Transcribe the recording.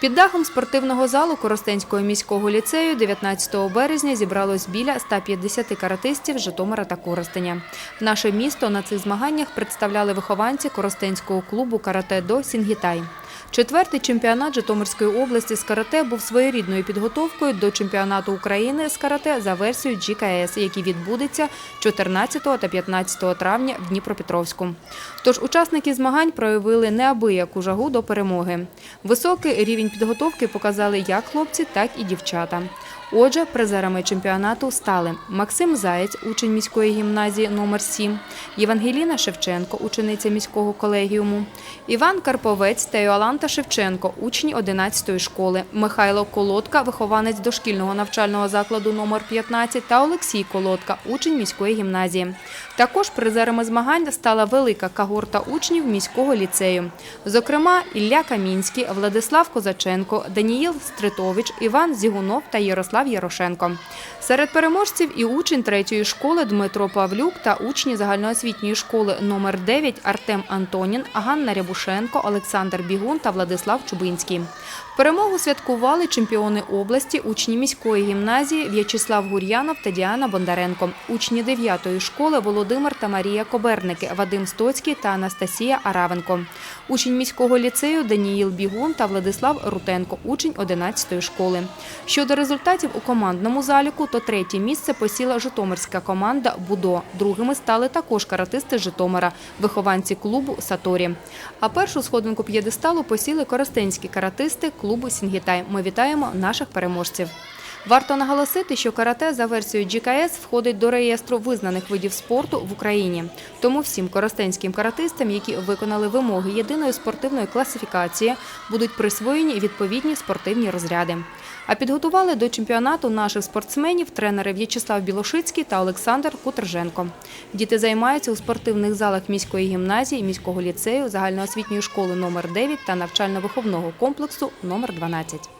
Під дахом спортивного залу Коростенського міського ліцею 19 березня зібралось біля 150 каратистів Житомира та Коростеня. Наше місто на цих змаганнях представляли вихованці Коростенського клубу карате-до «Сінгітай». Четвертий чемпіонат Житомирської області з карате був своєрідною підготовкою до чемпіонату України з карате за версією GKS, який відбудеться 14 та 15 травня в Дніпропетровську. Тож учасники змагань проявили неабияку жагу до перемоги. Високий рівень підготовки показали як хлопці, так і дівчата. Отже, призерами чемпіонату стали Максим Заєць, учень міської гімназії номер 7 Євангеліна Шевченко, учениця міського колегіуму, Іван Карповець та Йоланта Шевченко, учні 11-ї школи, Михайло Колодка, вихованець дошкільного навчального закладу номер 15 та Олексій Колодка, учень міської гімназії. Також призерами змагань стала велика когорта учнів міського ліцею. Зокрема, Ілля Камінський, Владислав Козаченко, Даніїл Стритович, Іван Зігунов та Ярослав Ярошенко. Серед переможців і учень третьої школи Дмитро Павлюк та учні загальноосвітньої школи номер 9 Артем Антонін, Ганна Рябушенко, Олександр Бігун та Владислав Чубинський. Перемогу святкували чемпіони області, учні міської гімназії В'ячеслав Гур'янов та Діана Бондаренко, учні 9-ї школи Володимир та Марія Коберники, Вадим Стоцький та Анастасія Аравенко, учень міського ліцею Даніїл Бігун та Владислав Рутенко, учень 11-ї школи. Щодо результатів у командному заліку, то третє місце посіла Житомирська команда Будо. Другими стали також каратисти Житомира, вихованці клубу Саторі. А першу сходинку п'єдесталу посіли коростенські каратисти клубу Сінгітай. Ми вітаємо наших переможців. Варто наголосити, що карате за версією GKS входить до реєстру визнаних видів спорту в Україні. Тому всім коростенським каратистам, які виконали вимоги єдиної спортивної класифікації, будуть присвоєні відповідні спортивні розряди. А підготували до чемпіонату наших спортсменів тренери В'ячеслав Білошицький та Олександр Кутрженко. Діти займаються у спортивних залах міської гімназії, міського ліцею, загальноосвітньої школи номер 9 та навчально-виховного комплексу номер 12.